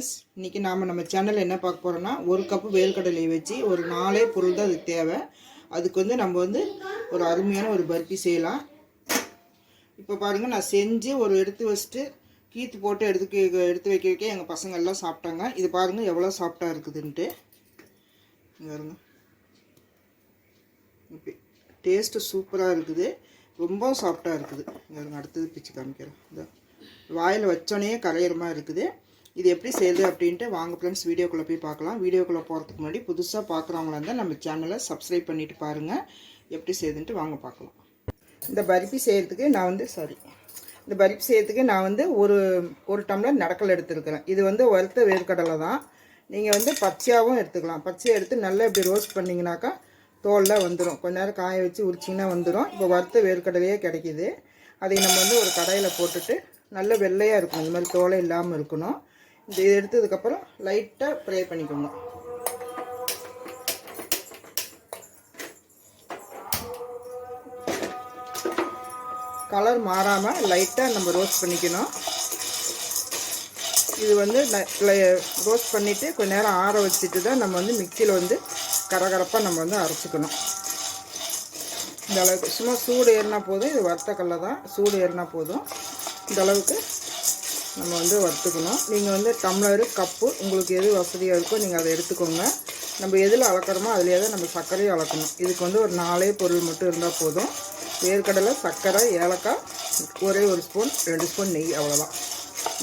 Friends இன்றைக்கி நாம் நம்ம சேனலில் என்ன பார்க்க போகிறோன்னா ஒரு கப்பு வேர்க்கடலையை வச்சு ஒரு நாலே பொருள் தான் அதுக்கு தேவை. அதுக்கு வந்து நம்ம வந்து ஒரு அருமையான ஒரு பர்ஃபி செய்யலாம். இப்போ பாருங்கள் நான் செஞ்சு ஒரு எடுத்து வச்சுட்டு கீத்து போட்டு எடுத்து எடுத்து வைக்க வைக்க எங்கள் பசங்க எல்லாம் சாப்பிட்டாங்க. இது பாருங்கள் எவ்வளோ சாஃப்டாக இருக்குதுன்ட்டு. இங்க பாருங்க. இப்போ டேஸ்ட்டு சூப்பராக இருக்குது. ரொம்ப சாஃப்டாக இருக்குது. பாருங்க அடுத்தது பிச்சு காமிக்கிறேன். இந்த. வாயில் வச்சோடனே கரையிற மாதிரி இருக்குது. இது எப்படி செய்யுது அப்படின்ட்டு வாங்க ஃப்ரெண்ட்ஸ் வீடியோக்குள்ளே போய் பார்க்கலாம். வீடியோக்குள்ளே போகிறதுக்கு முன்னாடி புதுசாக பார்க்குறவங்களா இருந்தால் நம்ம சேனலை சப்ஸ்கிரைப் பண்ணிவிட்டு பாருங்கள் எப்படி செய்யுதுன்ட்டு வாங்க பார்க்கலாம். இந்த பருப்பி செய்கிறதுக்கு நான் வந்து சாரி இந்த பருப்பி செய்கிறதுக்கு நான் வந்து ஒரு ஒரு டம்ளர் நடக்கல் எடுத்துருக்கிறேன். இது வந்து வறுத்த வேர்க்கடலை தான். நீங்கள் வந்து பச்சையாகவும் எடுத்துக்கலாம். பச்சையை எடுத்து நல்லா இப்படி ரோஸ்ட் பண்ணிங்கனாக்கா தோலில் வந்துடும் கொஞ்ச நேரம் காய வச்சு உரிச்சிங்கன்னா வந்துடும் இப்போ வறுத்த வேர்க்கடலையே கிடைக்கிது. அதை நம்ம வந்து ஒரு கடையில் போட்டுட்டு நல்ல வெள்ளையாக இருக்கும் இந்த மாதிரி தோலை இல்லாமல் இருக்கணும். இது எடுத்ததுக்கப்புறம் லைட்டாக ஃப்ரை பண்ணிக்கோங்க. கலர் மாறாமல் லைட்டாக நம்ம ரோஸ்ட் பண்ணிக்கணும். இது வந்து ரோஸ்ட் பண்ணிவிட்டு கொஞ்ச நேரம் ஆற வச்சுட்டு தான் நம்ம வந்து மிக்சியில் வந்து கரகரப்பாக நம்ம வந்து அரைச்சிக்கணும். இந்த அளவுக்கு சும்மா சூடு ஏறினா போதும் இது வறுத்த கடலை தான் சூடு ஏறினா போதும். இந்த அளவுக்கு நம்ம வந்து வறுத்துக்கணும். நீங்கள் வந்து டம்ளரு கப்பு உங்களுக்கு எது வசதியாக இருக்கோ நீங்கள் அதை எடுத்துக்கோங்க. நம்ம எதில் அளக்கிறோமோ அதிலே தான் நம்ம சர்க்கரையும் அளக்கணும். இதுக்கு வந்து ஒரு நாலே பொருள் மட்டும் இருந்தால் போதும். வேர்க்கடலை சர்க்கரை ஏலக்காய் ஒரே ஒரு ஸ்பூன் ரெண்டு ஸ்பூன் நெய் அவ்வளோதான்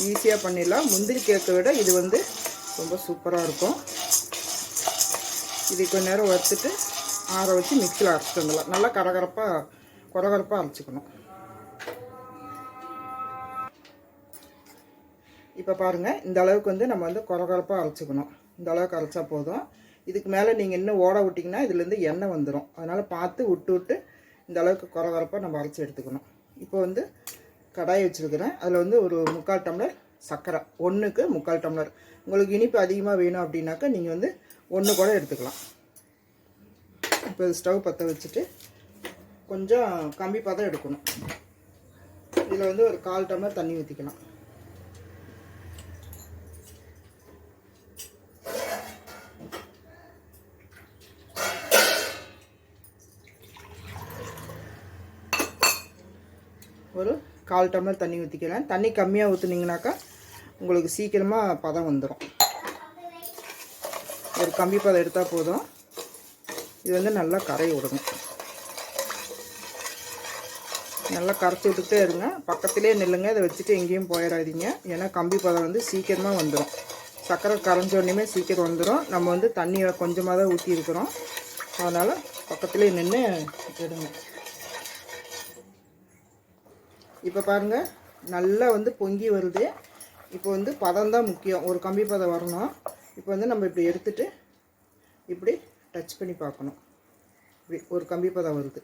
ஈஸியாக பண்ணிடலாம். முந்திரி கேக்கை விட இது வந்து ரொம்ப சூப்பராக இருக்கும். இது கொஞ்ச நேரம் வறுத்துட்டு ஆற வச்சு மிக்சியில் அரைச்சிட்டு வந்துடலாம் நல்லா கரகரப்பாக குறகரப்பாக அரைச்சிக்கணும். இப்போ பாருங்கள் இந்த அளவுக்கு வந்து நம்ம வந்து குறகுறப்பாக அரைச்சிக்கணும். இந்த அளவுக்கு அரைச்சா போதும். இதுக்கு மேலே நீங்கள் இன்னும் ஓட விட்டிங்கன்னா இதுலேருந்து எண்ணெய் வந்துடும் அதனால் பார்த்து விட்டு விட்டு இந்த அளவுக்கு குறகுறப்பாக நம்ம அரைச்சி எடுத்துக்கணும். இப்போ வந்து கடாய் வச்சுருக்கிறேன். அதில் வந்து ஒரு முக்கால் டம்ளர் சர்க்கரை ஒன்றுக்கு முக்கால் டம்ளர். உங்களுக்கு இனிப்பு அதிகமாக வேணும் அப்படின்னாக்கா நீங்கள் வந்து ஒன்று கூட எடுத்துக்கலாம். இப்போ ஸ்டவ் பற்ற வச்சுட்டு கொஞ்சம் கம்பி தான் எடுக்கணும். இதில் வந்து ஒரு கால் டம்ளர் தண்ணி ஊற்றிக்கலாம் ஒரு கால் டம்ளர் தண்ணி ஊற்றிக்கலாம் தண்ணி கம்மியாக ஊற்றுனீங்கனாக்கா உங்களுக்கு சீக்கிரமாக பதம் வந்துடும் ஒரு கம்பி பதம் எடுத்தால் போதும். இது வந்து நல்லா கரையை விடணும். நல்லா கரைச்சி விட்டுக்கிட்டே இருங்க. பக்கத்துலேயே நில்லுங்க. இதை வச்சுட்டு எங்கேயும் போயிடாதீங்க. ஏன்னா கம்பி பதம் வந்து சீக்கிரமாக வந்துடும் சர்க்கரை கரைஞ்சோடனே சீக்கிரம் வந்துடும் நம்ம வந்து தண்ணியை கொஞ்சமாக தான் ஊற்றி இருக்கிறோம் அதனால் பக்கத்துலேயே நின்று எடுங்க. இப்போ பாருங்கள் நல்லா வந்து பொங்கி வருது. இப்போ வந்து பதம் தான் முக்கியம். ஒரு கம்பி பதம் வரணும். இப்போ வந்து நம்ம இப்படி எடுத்துட்டு இப்படி டச் பண்ணி பார்க்கணும். இப்படி ஒரு கம்பி பதம் வருது.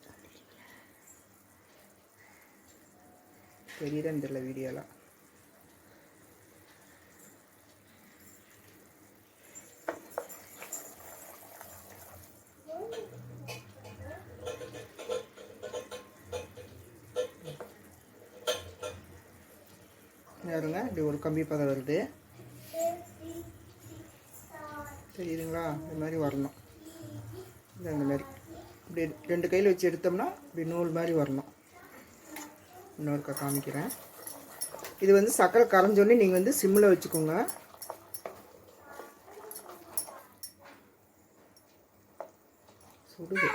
தெரியுதுன்னு தெரியல வீடியோலாம்? பாருங்க இப்படி ஒரு கம்பி பதம் வருது. தெரியுதுங்களா? இந்த மாதிரி வரணும். இது அந்த மாதிரி. இப்படி ரெண்டு கையில் வச்சு எடுத்தோம்னா இப்படி நூல் மாதிரி வரணும். இன்னொருக்கா காமிக்கிறேன். இது வந்து சக்கரை கரைஞ்சோடனே நீங்கள் வந்து சிம்மில் வச்சுக்கோங்க. சுடுது.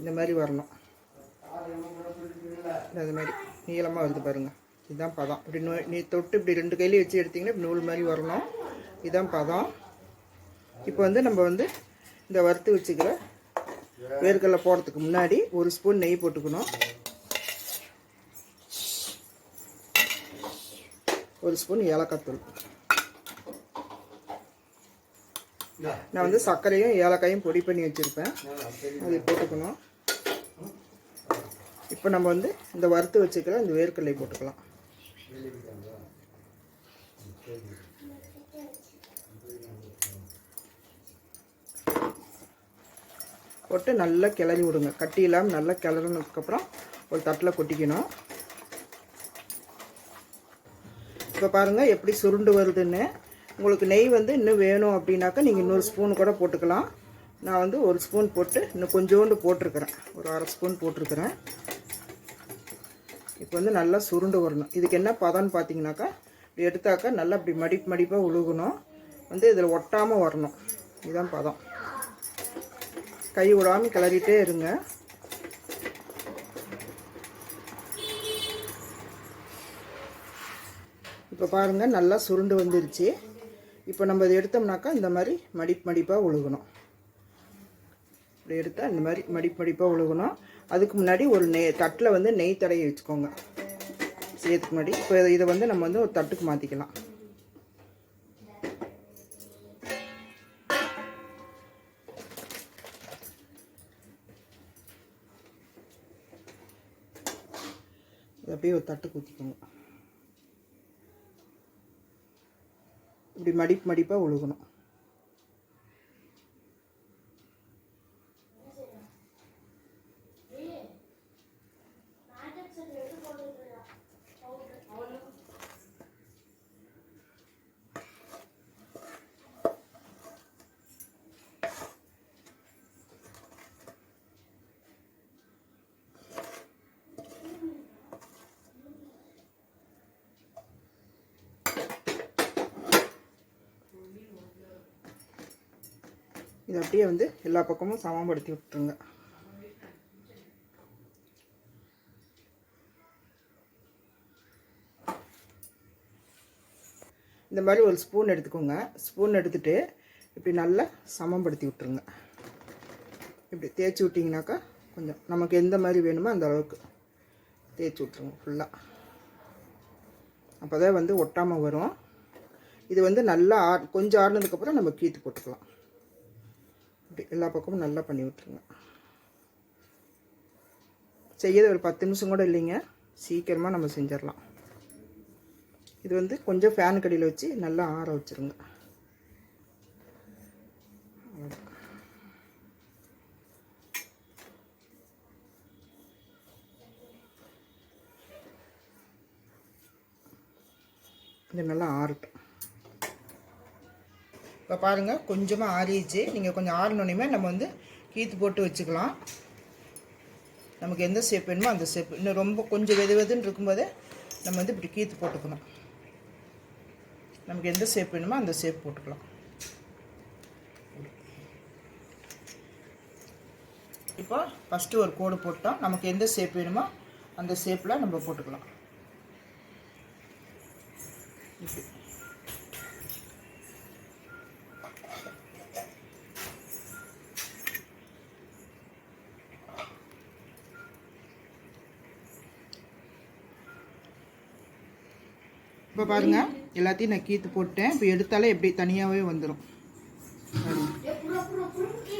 இந்த மாதிரி வரணும். அது மாதிரி நீளமாக வருது பாருங்கள் இதுதான் பதம். இப்படி நூ நீ தொட்டு இப்படி ரெண்டு கையிலையும் வச்சு எடுத்திங்கன்னா இப்படி நூல் மாதிரி வரணும். இதுதான் பதம். இப்போ வந்து நம்ம வந்து இந்த வறுத்து வச்சுக்கிற வேர்க்கடலை போடுறதுக்கு முன்னாடி ஒரு ஸ்பூன் நெய் போட்டுக்கணும். ஒரு ஸ்பூன் ஏலக்காய் தூள். நான் வந்து சர்க்கரையும் ஏலக்காயும் பொடி பண்ணி வச்சுருப்பேன். அது போட்டுக்கணும். இப்போ நம்ம வந்து இந்த வறுத்து வச்சுக்கிற இந்த வேர்க்கடலை போட்டுக்கலாம். போட்டு நல்லா கிளறி விடுங்க. கட்டி இல்லாமல் நல்லா கிளறினதுக்கப்புறம் ஒரு தட்டில் கொட்டிக்கணும். இப்போ பாருங்கள் எப்படி சுருண்டு வருதுன்னு. உங்களுக்கு நெய் வந்து இன்னும் வேணும் அப்படின்னாக்கா நீங்கள் இன்னொரு ஸ்பூன் கூட போட்டுக்கலாம். நான் வந்து ஒரு ஸ்பூன் போட்டு இன்னும் கொஞ்சோண்டு போட்டிருக்கிறேன். ஒரு அரை ஸ்பூன் போட்டிருக்கிறேன். இப்போ வந்து நல்லா சுருண்டு வரணும். இதுக்கு என்ன பதம்னு பார்த்தீங்கன்னாக்கா இப்படி எடுத்தாக்கா நல்லா இப்படி மடிப்பு மடிப்பாக உழுகணும். வந்து இதில் ஒட்டாமல் வரணும். இதுதான் பதம். கை விடாமல் கிளறிட்டே இருங்க. இப்போ பாருங்கள் நல்லா சுருண்டு வந்துருச்சு. இப்போ நம்ம இதை எடுத்தோம்னாக்கா இந்த மாதிரி மடிப்பு மடிப்பாக உழுகணும். இப்படி எடுத்தால் இந்த மாதிரி மடிப்பு மடிப்பாக உழுகணும். அதுக்கு முன்னாடி ஒரு நெய் தட்டில் வந்து நெய் தடவி வச்சுக்கோங்க. செய்யறதுக்கு முன்னாடி. இப்போ இதை வந்து நம்ம வந்து ஒரு தட்டுக்கு மாற்றிக்கலாம் இதை அப்படியே ஒரு தட்டுக்கு ஊற்றிக்கோங்க இப்படி மடிப்பு மடிப்பாக உழுகணும். இதை அப்படியே வந்து எல்லா பக்கமும் சமப்படுத்தி விட்டுருங்க. இந்த மாதிரி ஒரு ஸ்பூன் எடுத்துக்கோங்க. ஸ்பூன் எடுத்துகிட்டு இப்படி நல்லா சமப்படுத்தி விட்டுருங்க. இப்படி தேய்ச்சி விட்டிங்கனாக்கா கொஞ்சம் நமக்கு எந்த மாதிரி வேணுமோ அந்த அளவுக்கு தேய்ச்சி விட்ருங்க ஃபுல்லாக அப்போ தான் வந்து ஒட்டாமல் வரும். இது வந்து நல்லா ஆ கொஞ்சம் ஆறுனதுக்கப்புறம் நம்ம கீத்து போட்டுக்கலாம். இப்படி எல்லா பக்கமும் நல்லா பண்ணி விட்ருங்க செய்யறது ஒரு பத்து நிமிஷம் கூட இல்லைங்க. சீக்கிரமாக நம்ம செஞ்சிடலாம். இது வந்து கொஞ்சம் ஃபேன் கடியில் வச்சு நல்லா ஆற வச்சுருங்க. இது நல்லா ஆறட்டும். இப்போ பாருங்கள் கொஞ்சமாக ஆறிச்சு நீங்கள் கொஞ்சம் ஆறினோடனே நம்ம வந்து கீத்து போட்டு வச்சுக்கலாம். நமக்கு எந்த ஷேப் வேணுமோ அந்த ஷேப் இன்னும் ரொம்ப கொஞ்சம் வெது வெதுன்னு இருக்கும்போதே நம்ம வந்து இப்படி கீத்து போட்டுக்கணும். நமக்கு எந்த ஷேப் வேணுமோ அந்த ஷேப் போட்டுக்கலாம். இப்போ ஃபஸ்ட்டு ஒரு கோடு போட்டோம். நமக்கு எந்த ஷேப் வேணுமோ அந்த ஷேப்பில் நம்ம போட்டுக்கலாம். இப்படி இப்போ பாருங்க எல்லாத்தையும் நான் கீத்து போட்டேன். இப்போ எடுத்தாலே எப்படி தனியாகவே வந்துடும்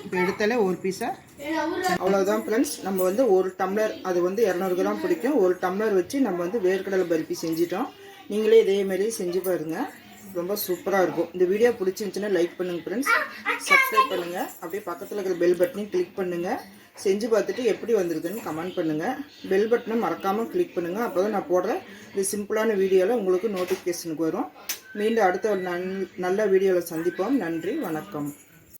இப்போ எடுத்தாலே ஒரு பீஸாக அவ்வளோதான் ஃப்ரெண்ட்ஸ் நம்ம வந்து ஒரு டம்ளர் அது வந்து இரநூறு கிராம் பிடிக்கும். ஒரு டம்ளர் வச்சு நம்ம வந்து வேர்க்கடலை பருப்பி செஞ்சிட்டோம். நீங்களே இதே மாதிரி செஞ்சு பாருங்கள் ரொம்ப சூப்பராக இருக்கும். இந்த வீடியோ பிடிச்சிருந்துச்சுன்னா லைக் பண்ணுங்கள் ஃப்ரெண்ட்ஸ் சப்ஸ்கிரைப் பண்ணுங்கள் அப்படியே பக்கத்தில் இருக்கிற பெல் பட்டனையும் கிளிக் பண்ணுங்கள் செஞ்சு பார்த்துட்டு எப்படி வந்திருக்குன்னு கமெண்ட் பண்ணுங்கள் பெல் பட்டனை மறக்காமல் கிளிக் பண்ணுங்கள் அப்போ தான் நான் போடுற இந்த சிம்பிளான வீடியோவில் உங்களுக்கு நோட்டிஃபிகேஷனுக்கு வரும். மீண்டும் அடுத்த ஒரு நல் நல்ல வீடியோவில் சந்திப்போம். நன்றி. வணக்கம்.